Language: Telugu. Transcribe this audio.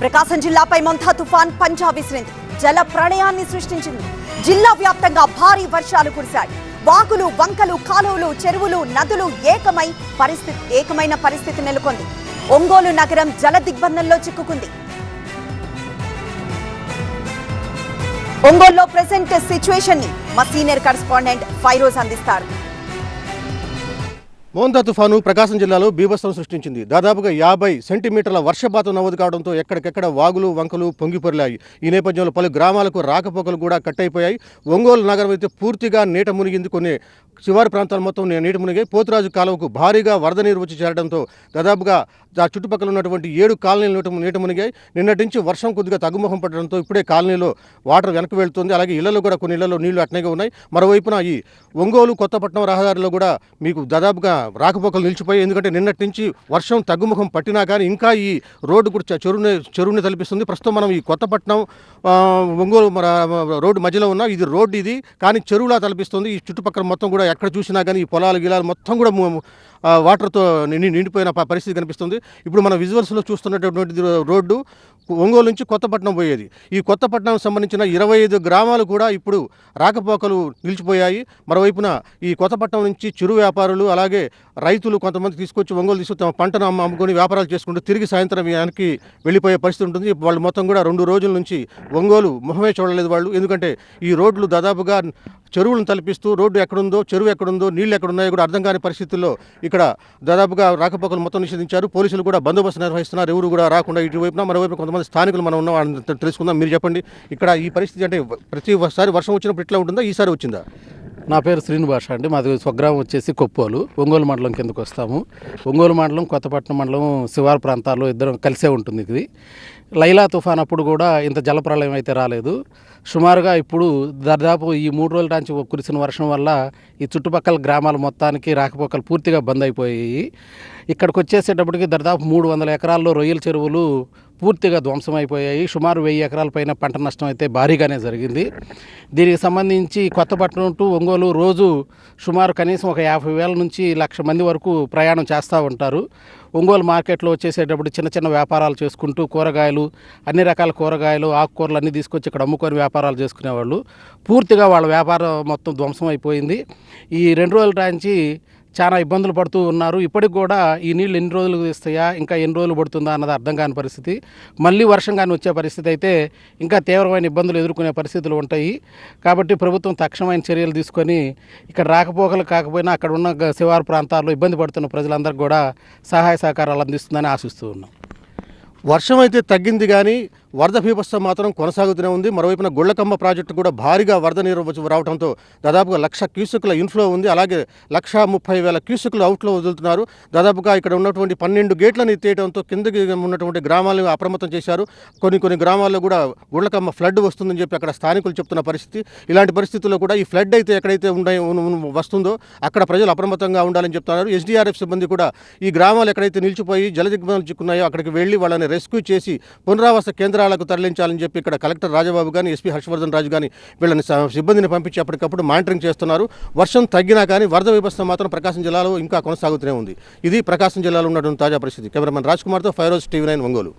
ప్రకాశం జిల్లాపై మంతా తుఫాన్ పంజా విసిరింది. జల ప్రళయాన్ని సృష్టించింది. జిల్లా వ్యాప్తంగా భారీ వర్షాలు కురిశాయి. వాగులు వంకలు కాలువలు చెరువులు నదులు ఏకమై పరిస్థితి ఏకమైన పరిస్థితి నెలకొంది. ఒంగోలు నగరం జల దిగ్బంధంలో చిక్కుకుంది. ఒంగోలులో ప్రెసెంట్ సిచ్యువేషన్ని మా సీనియర్ కరెస్పాండెంట్ ఫైరోజ్ అందిస్తారు. మోందా తుఫాను ప్రకాశం జిల్లాలో బీభత్సం సృష్టించింది. దాదాపుగా యాభై సెంటీమీటర్ల వర్షపాతం నమోదు కావడంతో ఎక్కడికెక్కడ వాగులు వంకలు పొంగిపొరిలాయి. ఈ నేపథ్యంలో పలు గ్రామాలకు రాకపోకలు కూడా కట్టయిపోయాయి. ఒంగోలు నగరం అయితే పూర్తిగా నీట మునిగింది కొన్ని. శివారు ప్రాంతాలు మొత్తం నీటి మునిగి పోతురాజు కాలువకు భారీగా వరద నీరు వచ్చి చేరడంతో దాదాపుగా ఆ చుట్టుపక్కల ఉన్నటువంటి ఏడు కాలనీలు నీట మునిగాయి. నిన్నటి నుంచి వర్షం కొద్దిగా తగ్గుముఖం పడడంతో ఇప్పుడే కాలనీలో వాటర్ వెనక్కి వెళ్తుంది. అలాగే ఇళ్ళలో కూడా కొన్ని ఇళ్ళలో నీళ్ళు అట్నేగా ఉన్నాయి. మరోవైపున ఈ ఒంగోలు కొత్తపట్నం రహదారిలో కూడా మీకు దాదాపుగా రాకపోకలు నిలిచిపోయాయి. ఎందుకంటే నిన్నటి నుంచి వర్షం తగ్గుముఖం పట్టినా కానీ ఇంకా ఈ రోడ్డు కూడా చెరువుని చెరువుని తలపిస్తుంది. ప్రస్తుతం మనం ఈ కొత్తపట్నం ఒంగోలు రోడ్డు మధ్యలో ఉన్నాం ఇది రోడ్డు ఇది. కానీ చెరువులా తలపిస్తుంది. ఈ చుట్టుపక్కల మొత్తం కూడా ఎక్కడ చూసినా కానీ ఈ పొలాలు గిలాలు మొత్తం కూడా వాటర్తో నిండి నిండిపోయిన ప- పరిస్థితి కనిపిస్తుంది. ఇప్పుడు మన విజువల్స్లో చూస్తున్నటువంటి రోడ్డు ఒంగోలు నుంచి కొత్తపట్నం పోయేది. ఈ కొత్తపట్నం సంబంధించిన ఇరవై ఐదు గ్రామాలు కూడా ఇప్పుడు రాకపోకలు నిలిచిపోయాయి. మరోవైపున ఈ కొత్తపట్నం నుంచి చిరు వ్యాపారులు అలాగే రైతులు కొంతమంది తీసుకొచ్చి ఒంగోలు తీసుకు తమ పంటను అమ్మ- అమ్ముకొని వ్యాపారాలు చేసుకుంటూ తిరిగి సాయంత్రం వెనక్కి వెళ్ళిపోయే పరిస్థితి ఉంటుంది. వాళ్ళు మొత్తం కూడా రెండు రోజుల నుంచి ఒంగోలు మొహమే చూడలేదు వాళ్ళు. ఎందుకంటే ఈ రోడ్లు దాదాపుగా చెరువులను తలపిస్తూ రోడ్డు ఎక్కడుందో చెరువు ఎక్కడుందో నీళ్ళు ఎక్కడున్నాయో కూడా అర్థం కాని పరిస్థితుల్లో ఇక్కడ దాదాపుగా రాకపోకలు మొత్తం నిషేధించారు. పోలీసులు కూడా బందోబస్తు నిర్వహిస్తున్నారు. ఎవరు కూడా రాకుండా ఇటువైపున మరోవైపు కొంతమంది స్థానికులు మనం ఉన్న తెలుసుకుందాం. మీరు చెప్పండి ఇక్కడ ఈ పరిస్థితి అంటే ప్రతిసారి వర్షం వచ్చినప్పుడు ఇట్లా ఉంటుందా? ఈసారి వచ్చిందా? నా పేరు శ్రీనివాస అండి. మాది స్వగ్రామం వచ్చేసి కొప్పోలు. ఒంగోలు మండలం కిందకు వస్తాము. ఒంగోలు మండలం కొత్తపట్నం మండలం శివారు ప్రాంతాల్లో ఇద్దరం కలిసే ఉంటుంది ఇది. లైలా తుఫాన్ అప్పుడు కూడా ఇంత జలప్రలయం అయితే రాలేదు. సుమారుగా ఇప్పుడు దాదాపు ఈ మూడు రోజుల నుంచి కురిసిన వర్షం వల్ల ఈ చుట్టుపక్కల గ్రామాల మొత్తానికి రాకపోకలు పూర్తిగా బంద్ అయిపోయాయి. ఇక్కడికి వచ్చేసేటప్పటికి దాదాపు మూడు వందల ఎకరాల్లో రొయ్యల చెరువులు పూర్తిగా ధ్వంసమైపోయాయి. సుమారు వెయ్యి ఎకరాల పైన పంట నష్టం అయితే భారీగానే జరిగింది. దీనికి సంబంధించి కొత్తపట్నం టు ఒంగోలు రోజు సుమారు కనీసం ఒక యాభై వేల నుంచి లక్ష మంది వరకు ప్రయాణం చేస్తూ ఉంటారు. ఒంగోలు మార్కెట్లో వచ్చేసేటప్పుడు చిన్న చిన్న వ్యాపారాలు చేసుకుంటూ కూరగాయలు అన్ని రకాల కూరగాయలు ఆకుకూరలు అన్నీ తీసుకొచ్చి ఇక్కడ అమ్ముకొని వ్యాపారాలు చేసుకునేవాళ్ళు. పూర్తిగా వాళ్ళ వ్యాపారం మొత్తం ధ్వంసం అయిపోయింది ఈ రెండు రోజుల నుంచి చాలా ఇబ్బందులు పడుతూ ఉన్నారు. ఇప్పటికి కూడా ఈ నీళ్ళు ఎన్ని రోజులు ఇస్తాయా ఇంకా ఎన్ని రోజులు పడుతుందా అన్నది అర్థం కాని పరిస్థితి. మళ్ళీ వర్షం కానీ వచ్చే పరిస్థితి అయితే ఇంకా తీవ్రమైన ఇబ్బందులు ఎదుర్కొనే పరిస్థితులు ఉంటాయి. కాబట్టి ప్రభుత్వం తక్షణమైన చర్యలు తీసుకొని ఇక్కడ రాకపోకలు కాకపోయినా అక్కడ ఉన్న శివారు ప్రాంతాల్లో ఇబ్బంది పడుతున్న ప్రజలందరికీ కూడా సహాయ సహకారాలు అందిస్తుందని ఆశిస్తూ ఉన్నాం. వర్షం అయితే తగ్గింది కానీ వరద భీభత్సం మాత్రం కొనసాగుతూనే ఉంది. మరోవైపున గుళ్ళకమ్మ ప్రాజెక్టు కూడా భారీగా వరద నీరు రావడంతో దాదాపుగా లక్ష క్యూసెక్ల ఇన్ఫ్లో ఉంది. అలాగే లక్ష ముప్పై వేల క్యూసెక్లు అవుట్లో వదులుతున్నారు. దాదాపుగా ఇక్కడ ఉన్నటువంటి పన్నెండు గేట్లను ఎత్తేయడంతో కిందకి ఉన్నటువంటి గ్రామాలను అప్రమత్తం చేశారు. కొన్ని కొన్ని గ్రామాల్లో కూడా గుళ్ళకమ్మ ఫ్లడ్ వస్తుందని చెప్పి అక్కడ స్థానికులు చెప్తున్న పరిస్థితి. ఇలాంటి పరిస్థితుల్లో కూడా ఈ ఫ్లడ్ అయితే ఎక్కడైతే ఉండే వస్తుందో అక్కడ ప్రజలు అప్రమత్తంగా ఉండాలని చెప్తున్నారు. ఎస్డీఆర్ఎఫ్ సిబ్బంది కూడా ఈ గ్రామాలు ఎక్కడైతే నిలిచిపోయి జలదిగ్బంధం చిక్కున్నాయో అక్కడికి వెళ్ళి వాళ్ళని రెస్క్యూ చేసి పునరావాస కేంద్రాలకు తరలించాలని చెప్పి ఇక్కడ కలెక్టర్ రాజబాబు కానీ ఎస్పీ హర్షవర్ధన్ రాజు కానీ వీళ్ళని సిబ్బందిని పంపించి అప్పటికప్పుడు మానిటరింగ్ చేస్తున్నారు. వర్షం తగ్గినా కానీ వరద వ్యవస్థ మాత్రం ప్రకాశం జిల్లాలో ఇంకా కొనసాగుతూనే ఉంది. ఇది ప్రకాశం జిల్లాలో ఉన్నటువంటి తాజా పరిస్థితి. కెమెరామెన్ రాజ్ కుమార్తో ఫైరోజ్ టీవీ నైన్ ఒంగోలు.